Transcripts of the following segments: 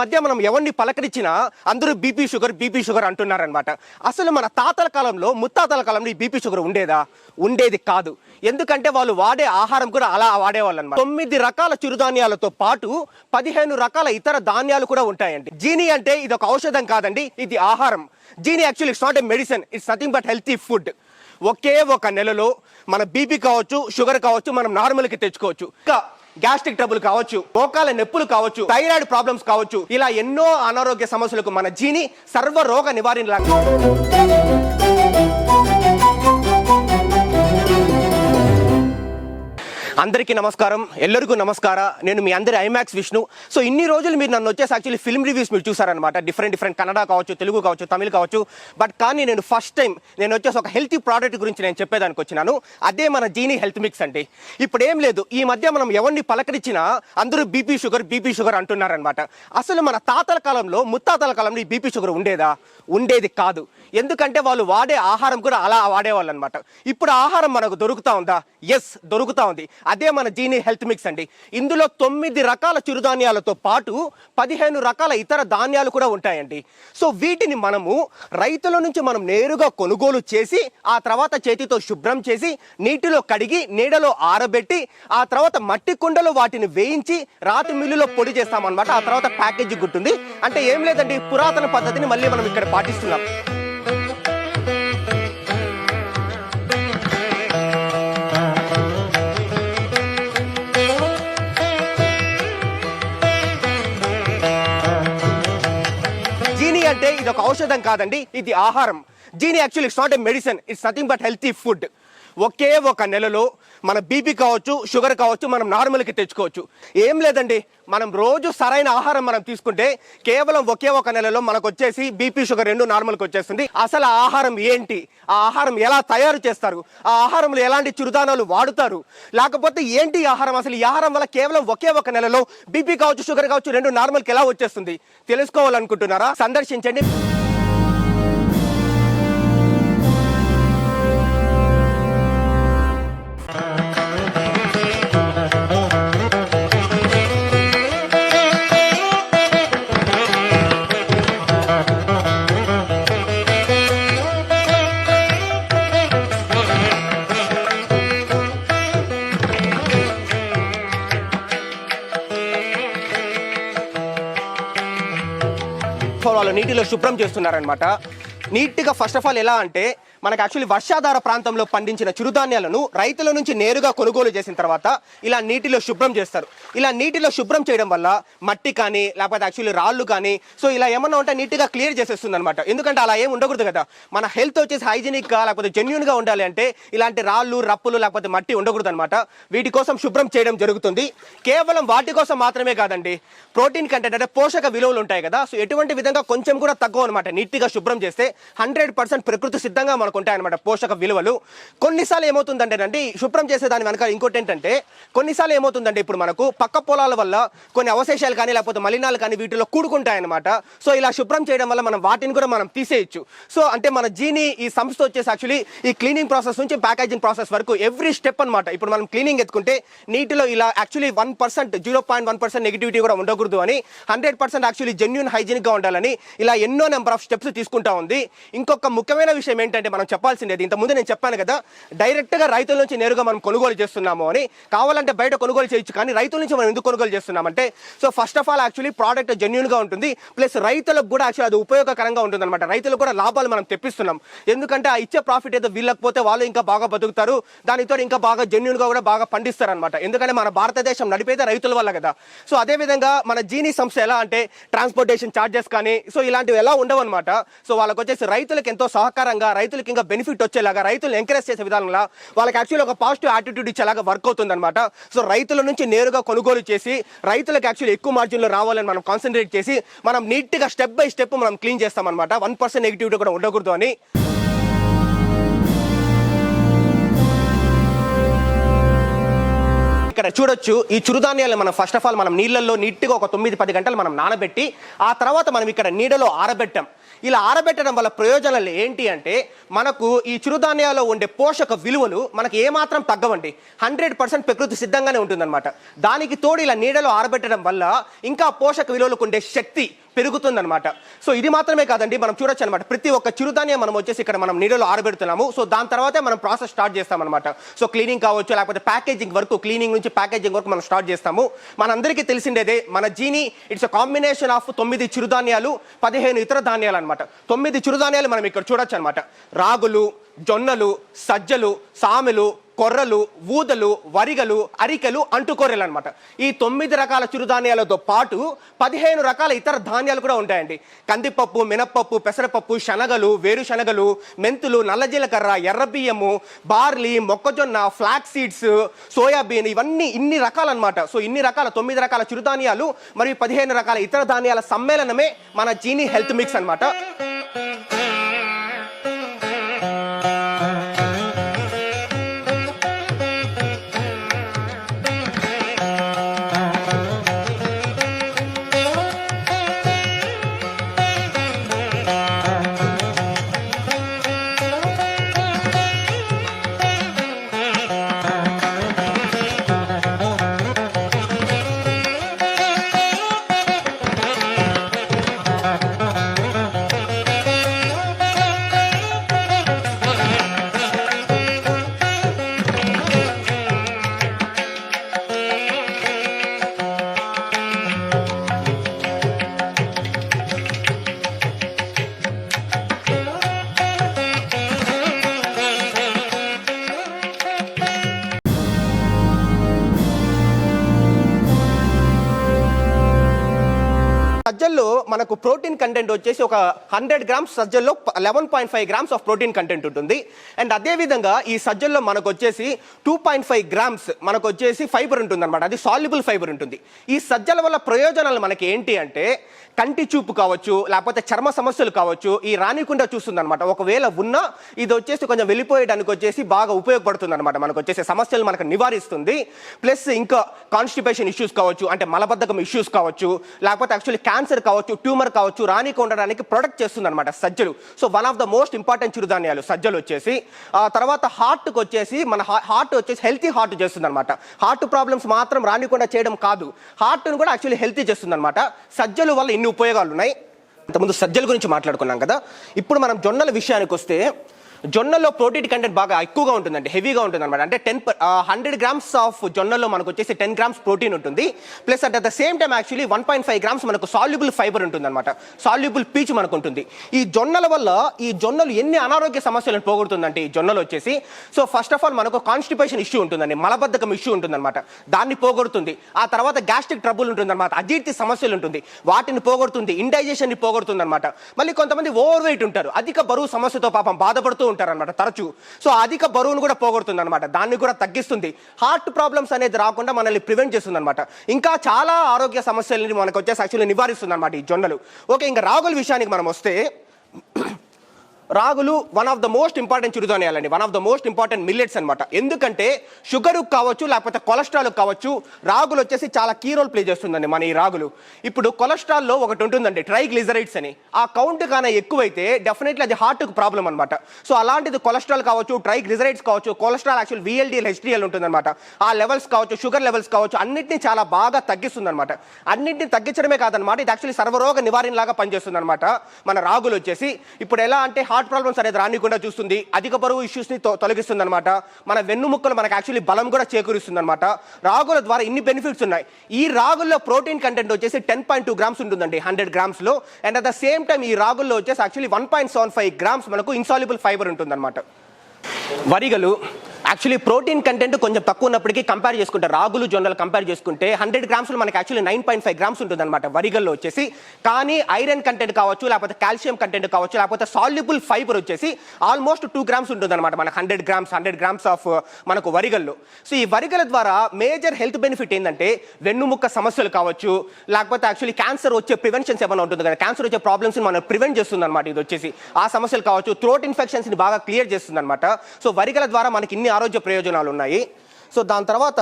మధ్య మనం ఎవరిని పలకరించినా అందరూ బీపీ షుగర్ బీపీ షుగర్ అంటున్నారనమాట అసలు మన తాతల కాలంలో ముత్తాతల కాలంలో ఈ బీపీ షుగర్ ఉండేదా? ఉండేది కాదు. ఎందుకంటే వాళ్ళు వాడే ఆహారం కూడా అలా వాడేవాళ్ళు అనమాట తొమ్మిది రకాల చిరుధాన్యాలతో పాటు పదిహేను రకాల ఇతర ధాన్యాలు కూడా ఉంటాయండి. జీని అంటే ఇది ఒక ఔషధం కాదండి ఇది ఆహారం. Jeeni actually it's not a medicine it's nothing but healthy food. ఒకే ఒక నెలలో మన బీపీ కావచ్చు షుగర్ కావచ్చు మనం నార్మల్కి తెచ్చుకోవచ్చు. ఇంకా గ్యాస్ట్రిక్ ట్రబుల్ కావచ్చు మోకాల నొప్పులు కావచ్చు థైరాయిడ్ ప్రాబ్లమ్స్ కావచ్చు ఇలా ఎన్నో అనారోగ్య సమస్యలకు మన జీని సర్వ రోగ నివారణ అందరికీ నమస్కారం. ఎల్లరికూ నమస్కార. నేను మీ అందరి ఐమాక్స్ విష్ణు. సో ఇన్ని రోజులు మీరు నన్ను వచ్చేసి యాక్చువల్లీ ఫిల్మ్ రివ్యూస్ మీరు చూసారనమాట డిఫరెంట్ డిఫరెంట్ కన్నడ కావచ్చు తెలుగు కావచ్చు తమిళ కావచ్చు. బట్ కానీ నేను ఫస్ట్ టైం నేను వచ్చేసి ఒక హెల్తీ ప్రోడక్ట్ గురించి నేను చెప్పేదానికి వచ్చినాను. అదే మన జీనీ హెల్త్ మిక్స్ అండి. ఇప్పుడు ఏం లేదు. ఈ మధ్య మనం ఎవరిని పలకరించినా అందరూ బీపీ షుగర్ బీపీ షుగర్ అంటున్నారనమాట అసలు మన తాతల కాలంలో ముత్తాతల కాలంలో ఈ బీపీ షుగర్ ఉండేదా? ఉండేది కాదు. ఎందుకంటే వాళ్ళు వాడే ఆహారం కూడా అలా వాడేవాళ్ళు అనమాట ఇప్పుడు ఆహారం మనకు దొరుకుతా ఉందా? ఎస్ దొరుకుతా ఉంది. అదే మన జీనీ హెల్త్ మిక్స్ అండి. ఇందులో తొమ్మిది రకాల చిరుధాన్యాలతో పాటు పదిహేను రకాల ఇతర ధాన్యాలు కూడా ఉంటాయండి. సో వీటిని మనము రైతుల నుంచి మనం నేరుగా కొనుగోలు చేసి ఆ తర్వాత చేతితో శుభ్రం చేసి నీటిలో కడిగి నీడలో ఆరబెట్టి ఆ తర్వాత మట్టి కుండలో వాటిని వేయించి రాతి మిల్లులో పొడి చేస్తామన్నమాట. ఆ తర్వాత ప్యాకేజీ గుర్తుంది. అంటే ఏం లేదండి పురాతన పద్ధతిని మళ్ళీ మనం ఇక్కడ పాటిస్తున్నాం. ఔషధం కాదండి ఇది ఆహారం. Jeeni actually it's not a medicine it's nothing but healthy food ఒకే ఒక నెలలో మన బీపీ కావచ్చు షుగర్ కావచ్చు మనం నార్మల్కి తెచ్చుకోవచ్చు. ఏం లేదండి మనం రోజు సరైన ఆహారం మనం తీసుకుంటే కేవలం ఒకే ఒక నెలలో మనకు వచ్చేసి బీపీ షుగర్ రెండు నార్మల్కి వచ్చేస్తుంది. అసలు ఆహారం ఏంటి? ఆ ఆహారం ఎలా తయారు చేస్తారు? ఆ ఆహారంలో ఎలాంటి చిరుధానాలు వాడుతారు? లేకపోతే ఏంటి ఆహారం? అసలు ఈ ఆహారం వల్ల కేవలం ఒకే ఒక నెలలో బీపీ కావచ్చు షుగర్ కావచ్చు రెండు నార్మల్కి ఎలా వచ్చేస్తుంది? తెలుసుకోవాలనుకుంటున్నారా? సందర్శించండి. సో శుభ్రం చేస్తున్నారనమాట నీట్గా ఫస్ట్ ఆఫ్ ఆల్ ఎలా అంటే మనకు యాక్చువల్లీ వర్షాధార ప్రాంతంలో పండించిన చిరుధాన్యాలను రైతుల నుంచి నేరుగా కొనుగోలు చేసిన తర్వాత ఇలా నీటిలో శుభ్రం చేస్తారు. ఇలా నీటిలో శుభ్రం చేయడం వల్ల మట్టి కానీ లేకపోతే యాక్చువల్లీ రాళ్ళు కానీ సో ఇలా ఏమన్నా ఉంటే నీట్గా క్లియర్ చేసేస్తుంది అనమాట ఎందుకంటే అలా ఏం ఉండకూడదు కదా. మన హెల్త్ వచ్చేసి హైజీనిక్గా లేకపోతే జెన్యున్గా ఉండాలి అంటే ఇలాంటి రాళ్ళు రప్పులు లేకపోతే మట్టి ఉండకూడదు అనమాట వీటి కోసం శుభ్రం చేయడం జరుగుతుంది. కేవలం వాటి కోసం మాత్రమే కాదండి ప్రోటీన్ కంటెంట్ అంటే పోషక విలువలు ఉంటాయి కదా. సో ఎటువంటి విధంగా కొంచెం కూడా తక్కువ అనమాట నీట్గా శుభ్రం చేస్తే హండ్రెడ్ పర్సెంట్ ప్రకృతి సిద్ధంగా మనకు ఉంటాయన్నమాట పోషక విలువలు. కొన్నిసార్లు ఏమవుతుందంటే అండి శుభ్రం చేసే దాని వెనక ఇంకోటి ఏంటంటే కొన్నిసార్లు ఏమవుతుందంటే ఇప్పుడు మనకు పక్క పొలాల వల్ల కొన్ని అవశేషాలు కానీ లేకపోతే మలినాలు కానీ వీటిలో కూడుకుంటాయన్నమాట. సో ఇలా శుభ్రం చేయడం వల్ల మనం వాటిని కూడా మనం తీసేయచ్చు. సో అంటే మన జీని ఈ సంస్థ వచ్చేసి యాక్చువల్లీ ఈ క్లీనింగ్ ప్రాసెస్ నుంచి ప్యాకేజింగ్ ప్రాసెస్ వరకు ఎవ్రీ స్టెప్ అన్నమాట. ఇప్పుడు మనం క్లీనింగ్ ఎత్తుకుంటే నీటిలో ఇలా actually one percent zero point one percent negativity కూడా ఉండకూడదు అని హండ్రెడ్ పర్సెంట్ యాక్చువల్లీ జెన్యున్ హైజీనిక్గా ఉండాలని ఇలా ఎన్నో నెంబర్ ఆఫ్ స్టెప్స్ తీసుకుంటా ఉంది. ఇంకొక ముఖ్యమైన విషయం ఏంటంటే మనం చెప్పాల్సిందే ఇంత ముందు నేను చెప్పాను కదా డైరెక్ట్గా రైతుల నుంచి నేరుగా మనం కొనుగోలు చేస్తున్నాము అని. కావాలంటే బయట కొనుగోలు చేయొచ్చు కానీ రైతుల నుంచి మనం ఎందుకు కొనుగోలు చేస్తున్నామంటే so first of all actually product జెన్యున్గా ఉంటుంది. ప్లస్ రైతులకు కూడా యాక్చువల్లీ అది ఉపయోగకరంగా ఉంటుంది అనమాట రైతులకు కూడా లాభాలు మనం తెప్పిస్తున్నాం. ఎందుకంటే ఆ ఇచ్చే ప్రాఫిట్ ఏదో వీళ్ళకపోతే వాళ్ళు ఇంకా బాగా బతుకుతారు. దానితో ఇంకా బాగా జెన్యున్గా కూడా బాగా పండిస్తారు అనమాట ఎందుకంటే మన భారతదేశం నడిపేదే రైతుల వల్ల కదా. సో అదే విధంగా మన జీనీ సంస్థ ఎలా అంటే ట్రాన్స్పోర్టేషన్ చార్జెస్ కానీ సో ఇలాంటివి ఎలా ఉండవు అనమాట సో వాళ్ళకి వచ్చేసి రైతులకు ఎంతో సహకారంగా రైతులకు ఇంకా బెనిఫిట్ వచ్చేలాగా రైతులు ఎంకరేజ్ చేసే విధానంగా వాళ్ళకి యాక్చువల్లీ ఒక పాజిటివ్ యాటిట్యూడ్ ఇచ్చేలాగా వర్క్ అవుతుంది అనమాట సో రైతుల నుంచి నేరుగా కొనుగోలు చేసి రైతులకు యాక్చువల్లీ ఎక్కువ మార్జిన్లో రావాలని మనం కాన్సన్ట్రేట్ చేసి మనం నీట్గా స్టెప్ బై స్టెప్ మనం క్లీన్ చేస్తాం అనమాట వన్ పర్సెంట్ నెగిటివిటీ కూడా ఉండకూడదు అని. ఇక్కడ చూడొచ్చు ఈ చిరుధాన్యాలు మనం ఫస్ట్ ఆఫ్ ఆల్ మనం నీళ్ళల్లో నీట్గా ఒక తొమ్మిది పది గంటలు మనం నానబెట్టి ఆ తర్వాత మనం ఇక్కడ నీడలో ఆరబెట్టాం. ఇలా ఆరబెట్టడం వల్ల ప్రయోజనాలు ఏంటి అంటే మనకు ఈ చిరుధాన్యాల్లో ఉండే పోషక విలువలు మనకి ఏమాత్రం తగ్గవండి. హండ్రెడ్ పర్సెంట్ ప్రకృతి సిద్ధంగానే ఉంటుందన్నమాట. దానికి తోడు ఇలా నీడలో ఆరబెట్టడం వల్ల ఇంకా పోషక విలువలకు ఉండే శక్తి పెరుగుతుందన్నమాట. సో ఇది మాత్రమే కాదండి మనం చూడొచ్చు అనమాట ప్రతి ఒక్క చిరుధాన్యం మనం వచ్చేసి ఇక్కడ మనం నీడలో ఆరబెడుతున్నాము. సో దాని తర్వాతే మనం ప్రాసెస్ స్టార్ట్ చేస్తామన్నమాట. సో క్లీనింగ్ కావచ్చు లేకపోతే ప్యాకేజింగ్ వరకు క్లీనింగ్ నుంచి ప్యాకేజింగ్ వరకు మనం స్టార్ట్ చేస్తాము. మనందరికీ తెలిసిండేదే మన జీని ఇట్స్ కాంబినేషన్ ఆఫ్ తొమ్మిది చిరుధాన్యాలు పదిహేను ఇతర ధాన్యాలు అనమాట తొమ్మిది చిరుధాన్యాలు మనం ఇక్కడ చూడొచ్చు అనమాట రాగులు జొన్నలు సజ్జలు సామెలు కొర్రలు ఊదలు వరిగలు అరికెలు అంటుకొర్రెలు అనమాట ఈ తొమ్మిది రకాల చిరుధాన్యాలతో పాటు పదిహేను రకాల ఇతర ధాన్యాలు కూడా ఉంటాయండి. కందిపప్పు మినప్పప్పు పెసరపప్పు శనగలు వేరుశనగలు మెంతులు నల్ల జీలకర్ర ఎర్ర బియ్యము బార్లీ మొక్కజొన్న ఫ్లాక్ సీడ్స్ సోయాబీన్ ఇవన్నీ ఇన్ని రకాలన్నమాట. సో ఇన్ని రకాల తొమ్మిది రకాల చిరుధాన్యాలు మరియు పదిహేను రకాల ఇతర ధాన్యాల సమ్మేళనమే మన జీని హెల్త్ మిక్స్ అన్నమాట. మనకు ప్రోటీన్ కంటెంట్ వచ్చేసి ఒక hundred grams సజ్జల్లో eleven point five grams of protein content ఉంటుంది. అండ్ అదేవిధంగా ఈ సజ్జల్లో మనకు వచ్చేసి టూ పాయింట్ ఫైవ్ గ్రామ్స్ మనకు వచ్చేసి ఫైబర్ ఉంటుంది అనమాట అది సాల్యుబుల్ ఫైబర్ ఉంటుంది. ఈ సజ్జల వల్ల ప్రయోజనాలు మనకి ఏంటి అంటే కంటి చూపు కావచ్చు లేకపోతే చర్మ సమస్యలు కావచ్చు ఈ రానికుండా చూస్తుంది అనమాట ఒకవేళ ఉన్నా ఇది వచ్చేసి కొంచెం వెళ్ళిపోయడానికి వచ్చేసి బాగా ఉపయోగపడుతుంది అనమాట మనకు వచ్చేసి సమస్యలు మనకు నివారిస్తుంది. ప్లస్ ఇంకా కాన్స్టిపేషన్ ఇష్యూస్ కావచ్చు అంటే మలబద్ధకం ఇష్యూస్ కావచ్చు లేకపోతే యాక్చువల్లీ క్యాన్సర్ కావచ్చు ట్యూమర్ కావచ్చు రానిక ఉండడానికి ప్రొడక్ట్ చేస్తుంది అనమాట సజ్జలు. So one of the most important చిరుధాన్యాలు సజ్జలు వచ్చేసి. ఆ తర్వాత హార్ట్కి వచ్చేసి మన హార్ట్ వచ్చేసి హెల్తీ హార్ట్ చేస్తుంది అనమాట హార్ట్ ప్రాబ్లమ్స్ మాత్రం రానికుండా చేయడం కాదు. హార్ట్ను కూడా యాక్చువల్లీ హెల్తీ చేస్తుంది అనమాట సజ్జలు వల్ల ఇన్ని ఉపయోగాలు ఉన్నాయి ఇంతకుముందు సజ్జల గురించి మాట్లాడుకున్నాం కదా. ఇప్పుడు మనం జొన్నల విషయానికి వస్తే జొన్నలో ప్రోటీన్ కంటెంట్ బాగా ఎక్కువగా ఉంటుందండి హెవీగా ఉంటుంది అనమాట అంటే టెన్ హండ్రెడ్ గ్రామ్స్ ఆఫ్ జొన్నలో మనకు వచ్చేసి టెన్ గ్రామ్స్ ప్రోటీన్ ఉంటుంది. Plus at the same time actually one point five grams మనకు సాల్యుబుల్ ఫైబర్ ఉంటుంది అనమాట సాల్యుబుల్ పీచ్ మనకు ఉంటుంది. ఈ జొన్నల వల్ల ఈ జొన్నలు ఎన్ని అనారోగ్య సమస్యలను పోగొడుతుందంటే ఈ జొన్నలు వచ్చేసి సో ఫస్ట్ ఆఫ్ ఆల్ మనకు కాన్స్టిపేషన్ ఇష్యూ ఉంటుందండి మలబద్ధకం ఇష్యూ ఉంటుందన్నమాట. దాన్ని పోగొడుతుంది. ఆ తర్వాత గ్యాస్ట్రిక్ ట్రబుల్ ఉంటుందన్నమాట అజీర్తి సమస్యలు ఉంటుంది. వాటిని పోగొడుతుంది ఇండైజెషన్ని పోగొడుతుంది అనమాట మళ్ళీ కొంతమంది ఓవర్ వెయిట్ ఉంటారు అధిక బరువు సమస్యతో పాపం బాధపడుతూ ఉంటారు అనమాట తరచూ. సో అధిక బరువును కూడా పోగొడుతుంది అనమాట దాన్ని కూడా తగ్గిస్తుంది. హార్ట్ ప్రాబ్లమ్స్ అనేది రాకుండా మనల్ని ప్రివెంట్ చేస్తుంది అనమాట ఇంకా చాలా ఆరోగ్య సమస్యలని మనకు వచ్చేసి యాక్చువల్లీ నివారిస్తుంది అనమాట ఈ జొన్నలు. ఓకే ఇంకా రాగుల విషయానికి మనం వస్తే రాగులు one of the most important చిరుధాన్యాలండి. One of the most important millets అనమాట ఎందుకంటే షుగర్ కావచ్చు లేకపోతే కొలెస్ట్రాల్ కావచ్చు రాగులు వచ్చేసి చాలా కీ రోల్ ప్లే చేస్తుందండి మన ఈ రాగులు. ఇప్పుడు కొలెస్ట్రాల్లో ఒకటి ఉంటుందండి ట్రైగ్లిజరైడ్స్ అని. ఆ కౌంట్ కానీ ఎక్కువైతే డెఫినెట్లీ అది హార్ట్కు ప్రాబ్లం అనమాట సో అలాంటిది కొలెస్ట్రాల్ కావచ్చు ట్రైగ్లిజరైడ్స్ కావచ్చు కొలెస్ట్రాల్ యాక్చువల్ విఎల్డిఎల్ హెచ్డిఎల్ ఉంటుందన్నమాట. ఆ లెవెల్స్ కావచ్చు షుగర్ లెవెల్స్ కావచ్చు అన్నింటినీ చాలా బాగా తగ్గిస్తుంది అనమాట అన్నింటినీ తగ్గించడమే కాదనమాట ఇది యాక్చువల్లీ సర్వరోగ నివారణ లాగా పనిచేస్తుంది అనమాట మన రాగులు వచ్చేసి. ఇప్పుడు ఎలా అంటే హార్ట్ ప్రాబ్లమ్స్ అనేది రానికుండా చూస్తుంది. అధిక బరువు ఇష్యూస్ని తొలగిస్తుంది అనమాట మన వెన్నుముక్కలు మనకు యాక్చువల్లీ బలం కూడా చేకూరుస్తుంది అనమాట రాగుల ద్వారా ఇన్ని బెనిఫిట్స్ ఉన్నాయి. ఈ రాగుల్లో ప్రోటీన్ కంటెంట్ వచ్చేసి టెన్ పాయింట్ టూ గ్రామ్స్ ఉంటుందండి hundred గ్రామ్స్లో and at the same time ఈ రాగుల్లో వచ్చేసి actually one point seven five grams మనకు ఇన్సాల్యుబుల్ ఫైబర్ ఉంటుందన్నమాట. వరిగలు యాక్చువల్లీ ప్రోటీన్ కంటెంట్ కొంచెం తక్కువ ఉన్నప్పటికీ కంపేర్ చేసుకుంటే రాగులు జొన్నలు కంపేర్ చేసుకుంటే హండ్రెడ్ గ్రామ్స్ మనకి actually nine point five grams ఉంటుంది అనమాట వరిగల్లో వచ్చేసి. కానీ ఐరన్ కంటెంట్ కావచ్చు లేకపోతే కాల్షియం కంటెంట్ కావచ్చు లేకపోతే సాల్యుబుల్ ఫైబర్ వచ్చేసి ఆల్మోస్ట్ టూ గ్రామ్స్ ఉంటుంది అనమాట మనకు hundred grams hundred grams of మనకు వరిగల్లో. సో ఈ వరిగల ద్వారా మేజర్ హెల్త్ బెనిఫిట్ ఏంటంటే వెన్నుముక్క సమస్యలు కావచ్చు లేకపోతే యాక్చువల్లీ క్యాన్సర్ వచ్చే ప్రివెన్షన్స్ ఏమైనా ఉంటుంది కదా క్యాన్సర్ వచ్చే ప్రాబ్లమ్స్ మనం ప్రివెంట్ చేస్తుంది అనమాట ఇది వచ్చేసి. ఆ సమస్యలు కావచ్చు థ్రోట్ ఇన్ఫెక్షన్స్ని బాగా క్లియర్ చేస్తుంది అనమాట సో వరిగల ద్వారా మనకి ఇన్ని ఆరోగ్య ప్రయోజనాలు ఉన్నాయి సో దాని తర్వాత